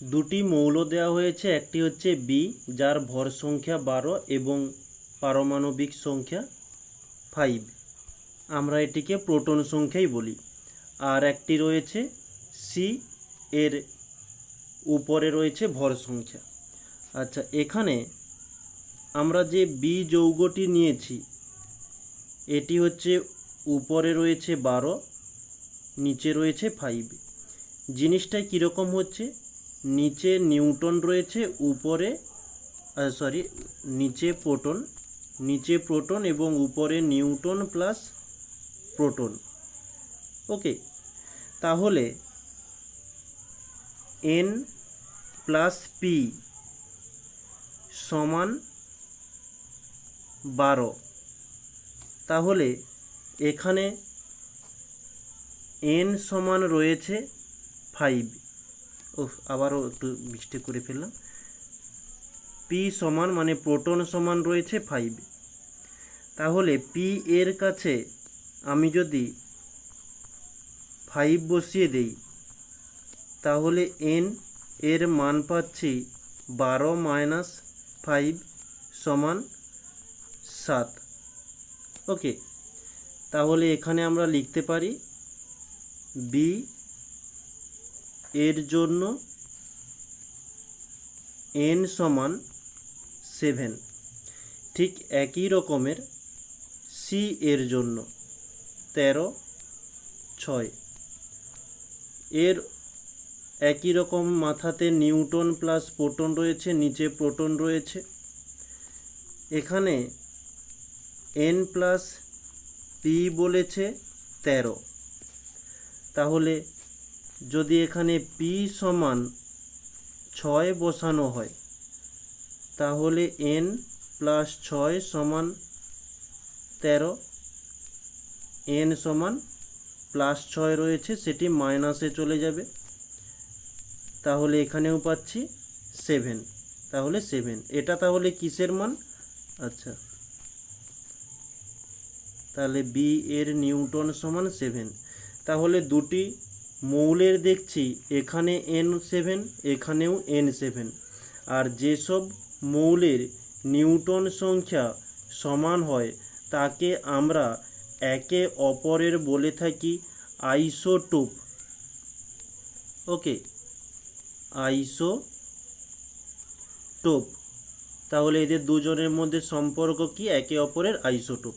দুটি মৌল দেওয়া হয়েছে, একটি হচ্ছে বি যার ভর সংখ্যা বারো এবং পারমাণবিক সংখ্যা ফাইভ আমরা এটিকে প্রোটন সংখ্যাই বলি। আর একটি রয়েছে সি এর উপরে রয়েছে ভর সংখ্যা। আচ্ছা এখানে আমরা যে বি যৌগটি নিয়েছি, এটি হচ্ছে উপরে রয়েছে বারো, নিচে রয়েছে ফাইভ জিনিসটা কীরকম হচ্ছে? নিচে নিউটন রয়েছে, উপরে সরি নিচে প্রোটন নিচে প্রোটন এবং উপরে নিউটন প্লাস প্রোটন। ওকে তাহলে এন প্লাস পি সমান বারো। তাহলে এখানে এন সমান রয়েছে ফাইভ ও আবারও একটু মিস্টেক করে ফেললাম। পি সমান মানে প্রোটন সমান রয়েছে ফাইভ তাহলে পি এর কাছে আমি যদি ফাইভ বসিয়ে দেই, তাহলে এন এর মান পাচ্ছি বারো মাইনাস ফাইভ সমান সাত। ওকে তাহলে এখানে আমরা লিখতে পারি বি এর জন্য এন সমান সেভেন ঠিক একই রকমের সি এর জন্য তেরো, ছয়। এর একই রকম মাথাতে নিউটন প্লাস প্রোটন রয়েছে, নিচে প্রোটন রয়েছে। এখানে এন প্লাস পি বলেছে তেরো। তাহলে যদি এখানে পি সমান ছয় বসানো হয়, তাহলে এন প্লাস ছয় সমান তেরো এন সমান প্লাস ছয় রয়েছে, সেটি মাইনাসে চলে যাবে। তাহলে এখানেও পাচ্ছি সেভেন তাহলে সেভেন এটা তাহলে কিসের মান? আচ্ছা। তাহলে বি এর নিউটন সমান সেভেন তাহলে দুটি মৌলের দেখছি, এখানে এন সেভেন এখানেও এন সেভেন আর যেসব মৌলের নিউটন সংখ্যা সমান হয়, তাকে আমরা একে অপরের বলে থাকি আইসোটোপ। ওকে, আইসোটোপ। তাহলে এদের দুজনের মধ্যে সম্পর্ক কি? একে অপরের আইসোটোপ।